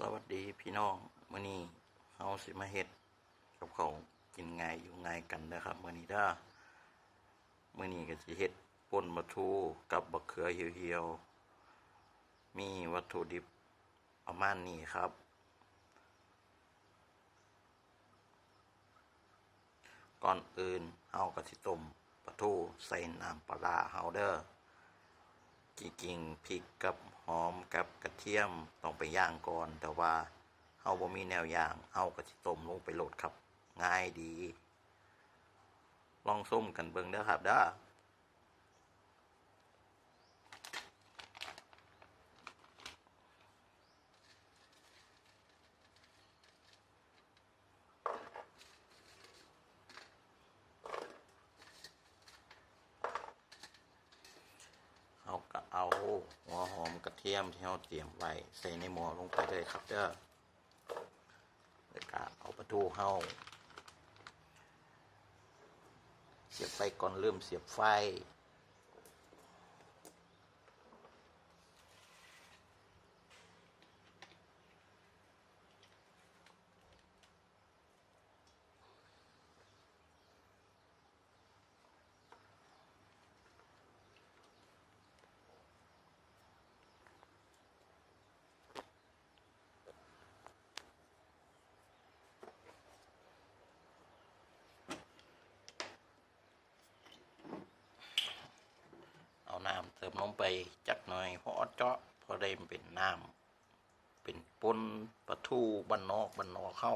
สวัสดีพี่น้องมื้อนี้เฮาสิมาเฮ็ดกับเขากินง่ายอยู่ง่ายกันนะครับมื้อนี้เด้อมื้อนี้ก็สิเฮ็ดป่นปลาทูกับบักเขือเหี่ยวๆมีวัตถุดิบประมาณนี้ครับ ก่อนอื่นเฮาก็สิต้มปลาทูใส่น้ำปลาเฮาเด้อ จริงๆพริกกับหอมกับกระเทียมต้องไปย่างก่อน แต่ว่าเฮาบ่มีแนวย่างเฮาก็สิต้มลงไปโหลดครับ ง่ายดี ลองส้มกันเบิ่งเด้อครับเด้อเฮาก็เอา หัวหอมกระเทียมที่เราเตรียมไว้ใส่ในหม้อลงไปเลยครับเด้อแล้วก็เอาปลาทูเข้าเสียบไฟก่อนเริ่มเสียบไฟ มลงไปจักหน่อยพอเจาะพอได้เป็นน้ำเป็นปนปลาทูบ้านนอกบ้านนอกเข้า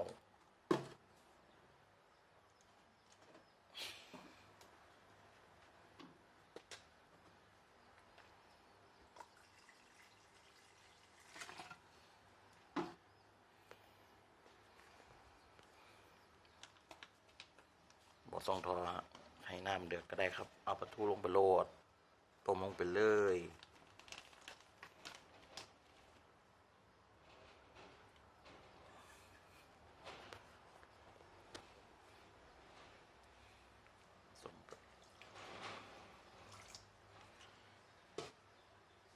บอต้องทอให้น้ำเดือดก็ได้ครับ เอาปลาทูลงไปโรด ต้มลงไปเลย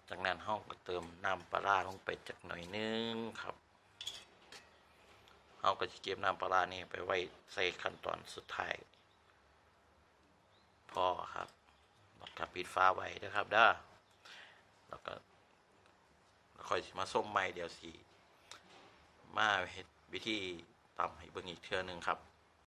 จากนั้นห้องก็เติมน้ำปลาร้าลงไปจักหน่อยนึงครับเราก็จะเก็บน้ำปลาร้านี่ไปไว้ใส่ขั้นตอนสุดท้าย พอครับ นะครับปิดฟ้าไว้นะครับเด้อแล้วก็ค่อยมาส้มใหม่เดี๋ยวสิมาเห็ดวิธีตำให้เบิ่งอีกเทื่อหนึงครับ